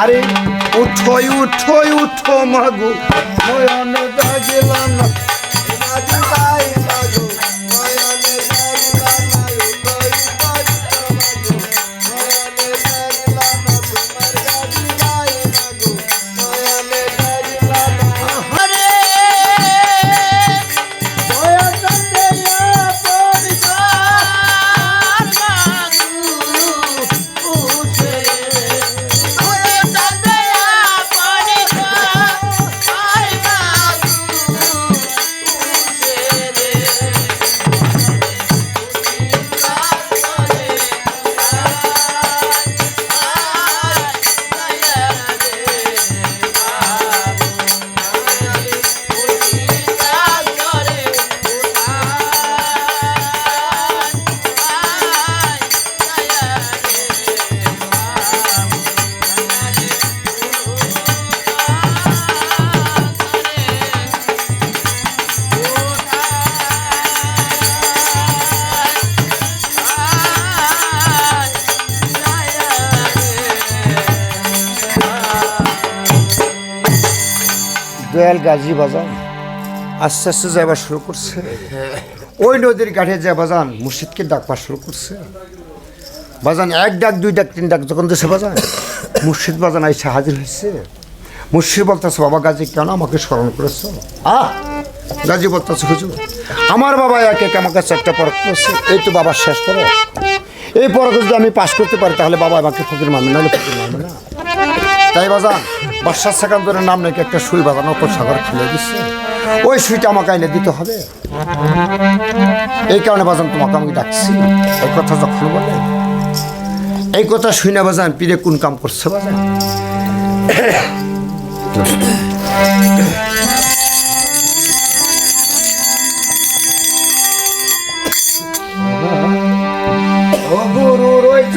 আরে উঠোই উঠোই উঠো মাগো। নয়নে দাগিলা না গাজী বাজান। আস্তে আস্তে যাইবার শুরু করছে। ওই নদীর ঘাটে যে বাজান, মুর্শিদকে ডাকবা শুরু করছে। বাজান এক ডাক, দুই ডাক, তিন ডাক যখন দেশে বাজান, মুর্শিদ বাজান আইসা হাজির হয়েছে মুর্শিদ বলতেছে, বাবা গাজী, কেন আমাকে স্মরণ করেছ? আহ! গাজী বলতেছে, হুজুর, আমার বাবা এক এক আমার কাছে একটা পরক করেছে। এই তো বাবার শেষ পরক এই পরক যদি আমি পাশ করতে পারি, তাহলে বাবা আমাকে ফকির মানবে নাহলে ফকির মানবে না। তাই বাজান বর্ষার সেকান্দরের নাম নাকি একটা সুই বাজানো তো সাগর খুলে দিচ্ছে ওই সুইটা আমাকে এনে দিতে হবে। এই কারণে বাজান তোমাকে আমি ডাকছি। এই কথা যখন বলে, এই কথা শুনে বাজান, পীরে কোন কাম করছে বাজান? গুরু রয়েছে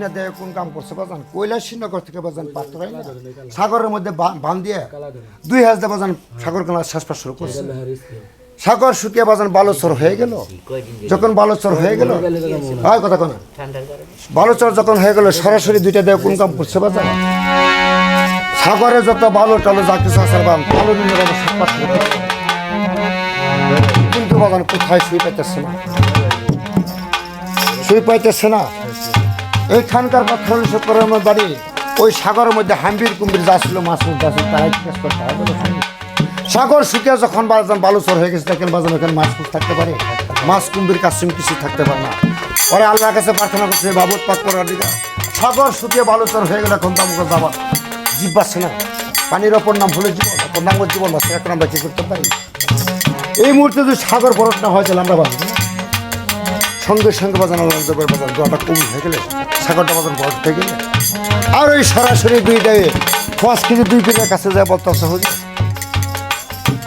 না দেয় কোন কাম করছে, বাজান? কৈলাসী নগর থেকে বাজান পাত্রাই না? সাগরের মধ্যে বা- বান দিয়ে দুই হাজার বাজান সাগর কেনা শ্বাসপাস শুরু করছে। সাগর শুকিয়ে বাজান বালুচর হয়ে গেল। যখন বালুচর হয়ে গেল হয় কথা কোন। বালুচর যখন হয়ে গেল, সরাসরি দুইটা দেয় কোন কাম করছে, বাজান? সাগরে যত বালু টালু যা কিছু আছে শুরু কিন্তু বাজান কোথায় শুয়ে পাইতেছে না? শুয়ে পাইতেছে না? এইখানকার কথা আমার বাড়ি, ওই সাগরের মধ্যে হাম্বির কুম্বির যা ছিল, মাছ যা ছিল তাই জিজ্ঞেস করতে শুনি। সাগর শুকিয়ে যখন বাজান বালুচর হয়ে গেছে, দেখেন বাজান ওখানে মাছ ফুস থাকতে পারে, মাছ কুম্বির কাশ্চিম কিছু থাকতে পারে না। ওরা আল্লাহর কাছে প্রার্থনা করছে বাবুত পাক করার দিকে সাগর শুকিয়ে বালুচর হয়ে গেলে এখন তো আমাকে যাবা জীব বাঁচছে না পানির অপর নাম হলো জীবন, অপর নাম জীবন বাঁচছে এখন আমরা কি করতে পারি। এই মুহূর্তে যদি সাগর বরফ না হয়, তাহলে আমরা বাঁচবো সঙ্গে সঙ্গে বাজানো জগর বাজান দোয়াটা কবুল হয়ে গেলে সাগরটা বাজান বরফ হয়ে গেলে। আর ওই সরাসরি দুই দেয়, পাঁচ কেজি দুই কেজির কাছে যায় বলতে হচ্ছে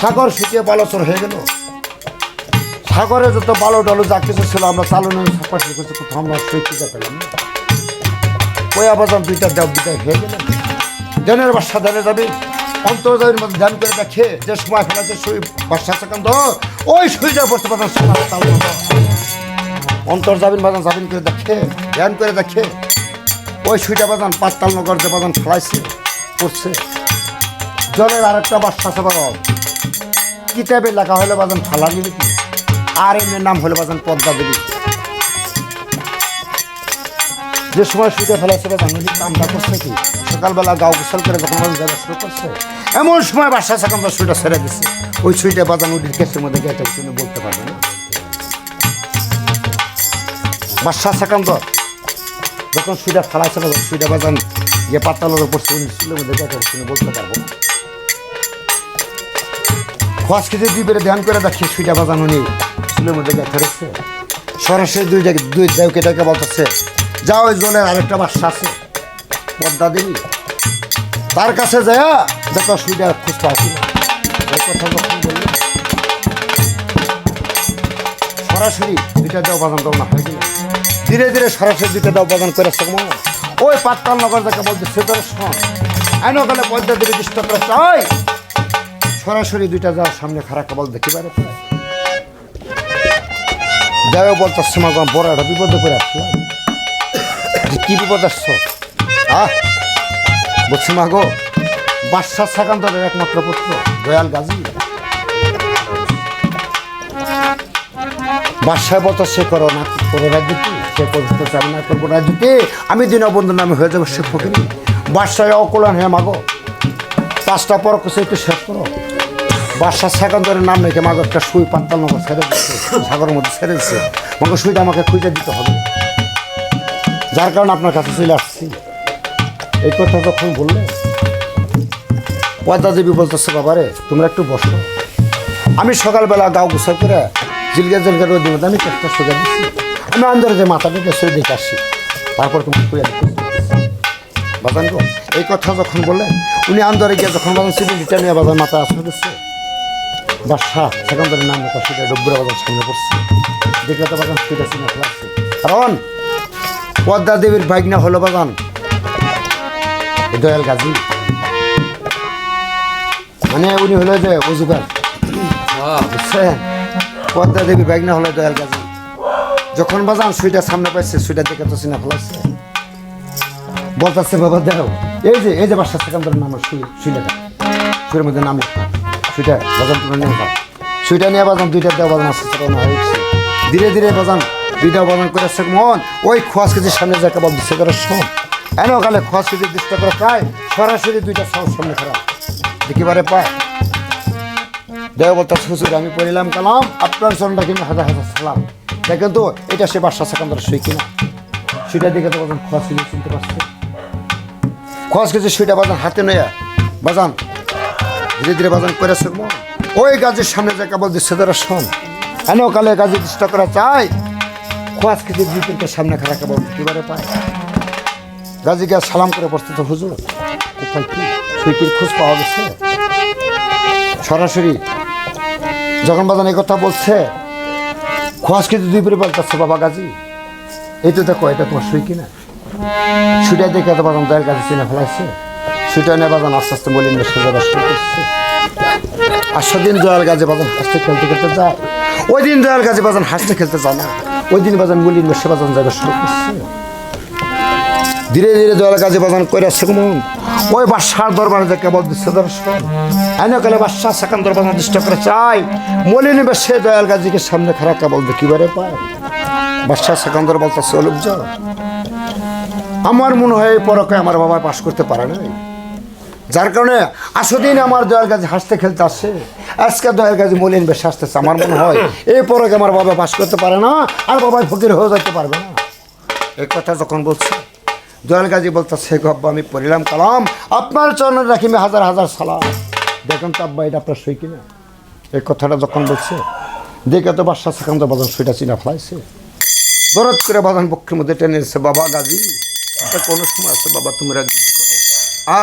সাগর শুকিয়ে বালচর হয়ে গেল। সাগরে যত বালো ডালো যা কিছু ছিল আমরা চালনে সাপাশি করছি কোথাও আমরা সেই পূজা পেলাম না। কয়া বাজান দুইটা দেব বিদায় হয়ে গেল। ধ্যানের বাসা ধ্যানে যাবে অন্তর্জাবের মধ্যে ধ্যান করে দেখে যে সময় ফেলেছে সুই বাসা সেকান্ত ওই সুইটা পড়তে পারেন সোনার তাল। অন্তর যাবেন বাজান, যাবেন করে দেখে, ধ্যান করে দেখে। ওই সুইটা বাজান পাঁচতাল নগর যে বাজান ফেলাইছে পড়ছে জলের আরেকটা বাসা আছে বাবা কিতাবে লেখা হলে বাজান ফালা নিবে কি আর এমনি নাম হলে বাজান পদ্মা দেবী। যে সময় সুইটা ফেলাইছে বাজান, উনি কামটা করছে কি? সকালবেলা গাও গোসল করে যখন বাজান যাওয়া শুরু করছে, এমন সময় বাসা সেখান সুইটা ছেড়ে দিচ্ছে ওই সুইটা বাজান উঠির কেসের মধ্যে গেছে বলতে পারবে না। বাদশাহ সেকান্দর যখন সুইটা ফালাইছে না সুইটা বাজান যে পাতালের উপর উনি চুলের মধ্যে দেখা শুনে বলতে পারব। না খোয়াজ কেজি দুই বেড়ে ধ্যান করে দেখি সুইটা বাজান উনি চুলের মধ্যে দেখা রেখেছে সরাসরি দুই জায়গায় দুই দেওকে ডেকে বলতেছে যা ওই জলের আরেকটা বাসা আছে, পদ্মা দেবী। তার কাছে যায় দেখো সুইটা খুঁজ পাওয়া কিনা এই কথা যখন বলল, সরাসরি দুইটা দেওয়া বাজান দেওয়া না হয়ে গেল। ধীরে ধীরে সরাসরি দুইটা দেওয়া বাজান করে সকম ওই পাটকাল নগর যাকে বলছে, সে তোর শোন। আইন কালে পদ্মা দেবী দৃষ্ট করে সরাসরি দুইটা যাওয়ার সামনে খারাপ কেবল দেখি পারে দেও বলতো সীমাগম বড় একটা বিপদে করে আসলাম যে কি বিপদ আসছো? আহ! বলছি, মা গো, বাদশাহ সাকান্তরের একমাত্র পুত্র দয়াল গাজী। বাসায় বলতো, সে করো না, করো রাজনীতি সে না করব রাজনীতি আমি দীনবন্ধু নামে হয়ে যাব সে ফকিরি। বাসায় অকল্যাণ হয়ে মাগো। পাঁচটা পর কিছু একটু শেষ করো। বাসার সেকেন্ডারের নাম রেখে মাগো একটা সুই পাত্তাল নগর ছেড়ে দিচ্ছে সাগরের মধ্যে ছেড়ে দিচ্ছে মাগো সুইটা আমাকে খুঁজে দিতে হবে। যার কারণে আপনার কাছে চলে আসছি। এই কথা যখন বললে পদ্মা দেবী বলতেছে, বাবারে, তোমরা একটু বসো। আমি সকালবেলা গাও গোসল করে জিলগা জিলগা রোদ আমি চেষ্টা সোজা দিচ্ছি আমি আন্দরে যে মাথাটা সরে দেখে আসি তারপর তুমি বাজান গো এই কথা যখন বললেন উনি আন্দরে গিয়ে যখন বাজান সিভিলিটা নিয়ে বাজার মাথা আসলে দিচ্ছে বাসা সেকেন্দারের নাম লেখা সেটা ডব্বুরা বাজার সামনে পড়ছে। দেখলে তো বাজান সেটা চিনে ফেলাচ্ছে। কারণ পদ্মা দেবীর বাইক না হলো বাগান এই দয়াল গাজী। মানে উনি হলো যে অজুগার বুঝছেন? পদ্মা দেবী ব্যাগ না হলে দয়াল গাজী। যখন বাজান সুইটা সামনে পাইছে সুইটা দেখে তো চিনা ফেলাচ্ছে বলতেছে, বাবা, দেখো, এই যে এই যে বাসা সেখানকার নাম সুই সুইটাটা সুইয়ের মধ্যে নাম লেখা। সুইটা বাজান তোমার নিয়ে যাও সুইটা নিয়ে বাজান দুইটা দেওয়া বাজান হয়েছে। ধীরে ধীরে বাজান দুইটা বাজান করে আসছে, মন, ওই খোয়াজ কেজির সামনে যাকে বল দিচ্ছে করে শোন। এন কালে খোয়াজ কেজি দৃষ্টি করে প্রায় সরাসরি দুইটা সাহস সামনে খারাপ দেখিবারে পায় দেবতা শ্বশুর আমি পড়িলাম কালাম, আপনার চন্দ্র কিন্তু হাজার হাজার সালাম। দেখেন তো, এটা সে বাসা সেকান্দার সই কিনা। সেটা দেখে তো বাজান খোয়াজ কেজি চিনতে পারছে খোয়াজ কেজি সেটা বাজান হাতে নয়া। বাজান, ধীরে ধীরে বাজান করে শুকবো ওই গাছের সামনে যে কেবল দিচ্ছে, তারা শোন। এন কালে গাছে চেষ্টা করা চাই। খোয়াজ কেজি দুই তিনটার সামনে খারাপ কেবল কিবারে পায়। গাজীকে সালাম করে প্রস্তুত হুজুর, কোথায় কি? সুইটির খোঁজ পাওয়া গেছে? সরাসরি যখন বাজান এই কথা বলছে খোয়াজ কিন্তু দুই পরে বলতেছে, বাবা গাজী, এই তো দেখো, এটা তোমার সই কিনা? ছুটে দেখে তো বাজান দয়াল কাছে চিনে ফেলাইছে। ছুটে নিয়ে বাজান আস্তে আস্তে বলি শুরু করছে আর সেদিন জয়ার গাছে বাজান হাসতে খেলতে খেলতে যায়। ওই দিন জয়ার গাছে বাজান হাসতে খেলতে যায় না। ওই দিন বাজান মলিন বেশি বাজান যাবার শুরু করছে ধীরে ধীরে দয়াল কাজে বাজান করে আসছে ওই বাদশার দরবারে কেবল দিচ্ছে দর্শন, আইনা কালে বাদশাহ সেখান দরবার দৃষ্ট করে চাই মলিনী বেশে দয়াল গাজীকে সামনে খারাপ কেবল দেখিবারে পায়। বাদশাহ সেখান্দর বলতেছে অলুক যাও আমার মনে হয় পরকে আমার বাবা পাশ করতে পারে নাই। যার কারণে আসদিন আমার দয়াল গাছে হাসতে খেলতে আসে। আজকে দয়াল গাছে মলিন বেশ আসতেছে আমার মনে হয় এই পরকে আমার বাবা পাশ করতে পারে না, আর বাবা ফকির হয়ে যেতে পারবে না। এই কথা যখন বলছে দয়াল গাজী বলতেছে গব্বা আমি পড়িলাম কালাম। আপনার চরণে রাখি আমি হাজার হাজার সালাম। দেখেন তো আব্বা, এটা আপনার সই কিনা? এই কথাটা যখন বলছে, দেখে তো বাদশাহ সেখান তো বাজান সইটা চিনা ফেলাইছে। দরদ করে বাজান পক্ষের মধ্যে টেনে এসে বাবা গাজী, এটা কোনো সময় আছে, বাবা, তুমি রাজনীতি করো। আ?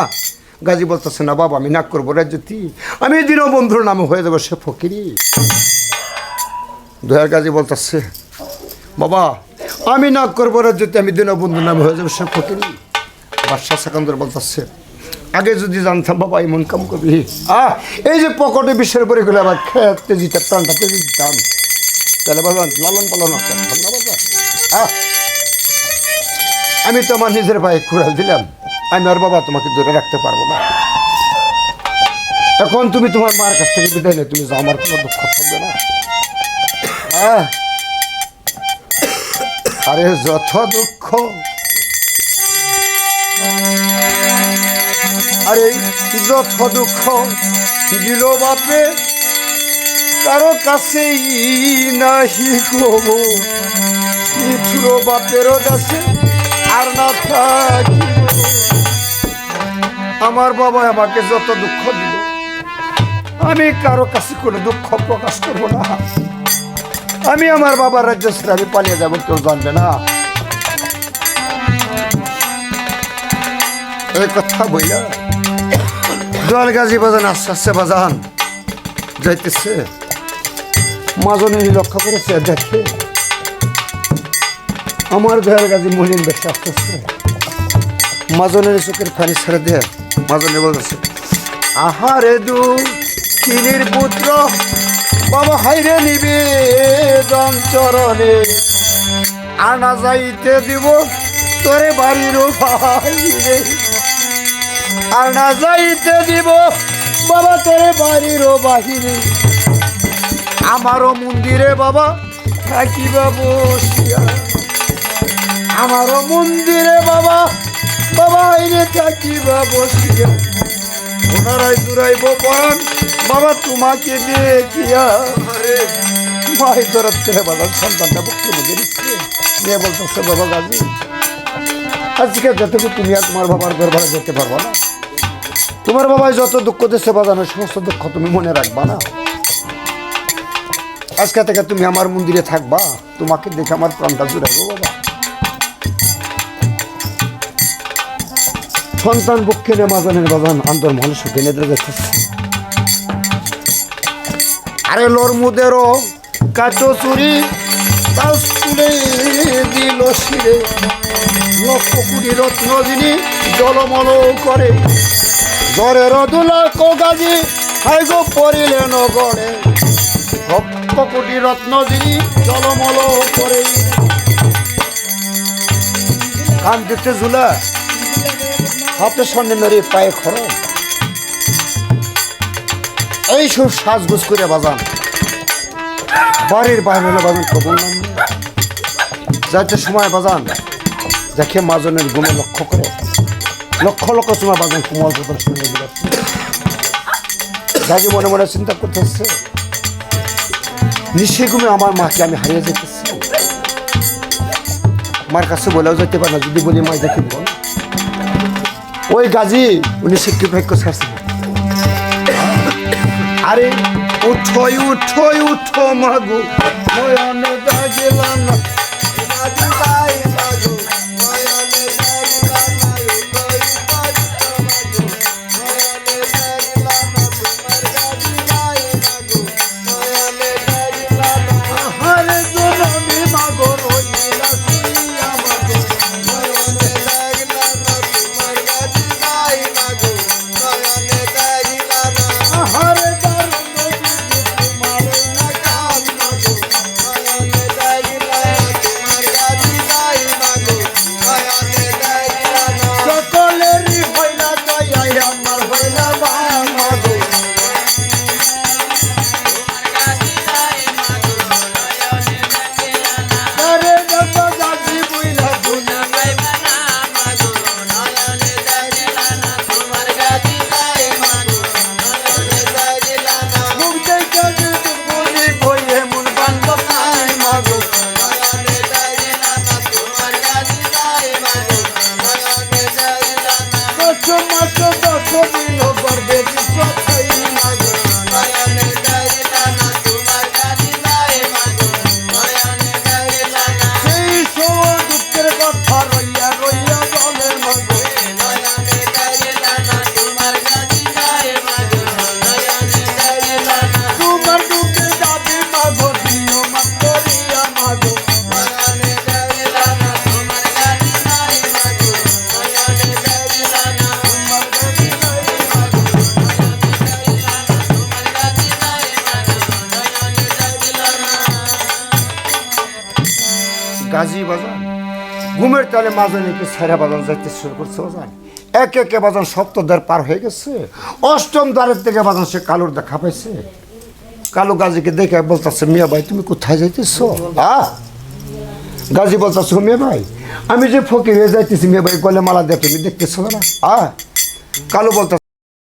গাজী বলতেছে, না বাবা, আমি না করব রাজনীতি আমি দিনও বন্ধুর নামে হয়ে যাব, সে ফকিরি। দয়ার গাজী বলতেছে, বাবা আমি না করব না যদি আমি দিনও বন্ধুর নামে হয়ে যাব সে ফকিরি বাদশাহ সেকান্দর বলতেছে আগে যদি জানতাম বাবা এমন কাম করবি। আহ এই যে পকেটে বিশ্বের পরে গেলে আবার খেতে দিতে প্রাণটা তেজি দিতাম। তাহলে বাবা লালন পালন আমি তো আমার নিজের ভাই খুঁড়াল দিলাম। আমি আর বাবা তোমাকে ধরে রাখতে পারব না। এখন তুমি তোমার মার কাছ থেকে বিদায় নেই তুমি যাও, আমার কোনো দুঃখ থাকবে না। আহ আরে যত দুঃখ। আরে যত দুঃখ দিল বাপে, কারও কাছেই নাহি গো। মিঠুরো কাছে আর না থাকি আমার বাবা আমাকে যত দুঃখ দিল, আমি কারও কাছে কোনো দুঃখ প্রকাশ করব না। আমি আমার বাবার রাজ্য ছেড়ে আমি পালিয়ে যাব, কেউ জানবে না। এই কথা বইলা। দোয়াল গাজী বাজান, আস্তে আস্তে বাজান। যাইতেছে। মাজনে লক্ষ্য করেছে, দেখে। আমার দোয়াল গাজী মলিন বেশ আসতেছে। মাজনের চোখের পানি ছেড়ে দে। মাজনে বলতেছে, আহারে দু পুত্র বাবা হাইরে নিবে চরণে। আনা যাইতে দিব তোরে বাড়ির ভাই রে আনা যাইতে দিব বাবা, তোরে বাড়ির বাহিরে আমারও মন্দিরে বাবা, থাকিবা বসিয়া। আমারও মন্দিরে বাবা বাবা আইনে থাকিবা বসিয়া। ওনারাই দূরাইব পরাণ বাবা, তোমাকে বলতেছে, বাবা গাজী, আজকে যতটুকু তুমি আর তোমার বাবার দরবারে যেতে পারব না, তোমার বাবাই যত দুঃখ দিচ্ছে বাজানো সমস্ত দুঃখ তুমি মনে রাখবা না। আজকে থেকে তুমি আমার মন্দিরে থাকবা, তোমাকে দেখে আমার প্রাণটা জুড়াইবো বাবা। সন্তান পক্ষে নেমাজানের বাজান, আন্দর মানুষ কেনে যাচ্ছে আরে লোর মুদেরও কাটো চুরি, তাও তুলে দিল শিরে। লক্ষ কোটি রত্ন যিনি জলমল করে। জ্বরের দোলা কগাজি, হাই গো পড়িলে নগরে। লক্ষ কোটি রত্ন যিনি জলমল করে। কান দিতে ঝুলা। হাতে সামনে মেরে পায়ে খরচ এই সব সাজগুজ করে বাজান। বাড়ির বাইরে হলে বাজান নেই। যাইতে সময় বাজান, দেখে মাজনের গুণে লক্ষ্য করে। লক্ষ লক্ষ সময় বাজান কোমল কথা শুনে যাকে মনে মনে চিন্তা করতেছে নিশ্চয় ঘুমে আমার মাকে আমি হারিয়ে যেতেছি। মার কাছে বলেও যেতে পারে না, যদি বলি মা দেখি বল। ওই গাজী উনি শিক্ষিত ভাগ্য ছাড়ছেন আরে উঠোই উঠোই উঠো মাগো। নয়নে দাগিলা না। বাজান। ঘুমের তালে বাজান যাইতে শুরু করছে বাজান। একে একে বাজান পার হয়ে গেছে। অষ্টম দ্বারের থেকে বাজান সে কালোর দেখা পাইছে। কালো গাজীকে দেখে বলতেছে, মিয়া ভাই, তুমি কোথায় যাইতেছ? গাজী ভাই, আমি যে ফকির যাইতেছি, মিয়া ভাই, গলে মালা দিয়ে তুমি না? কালো বলতে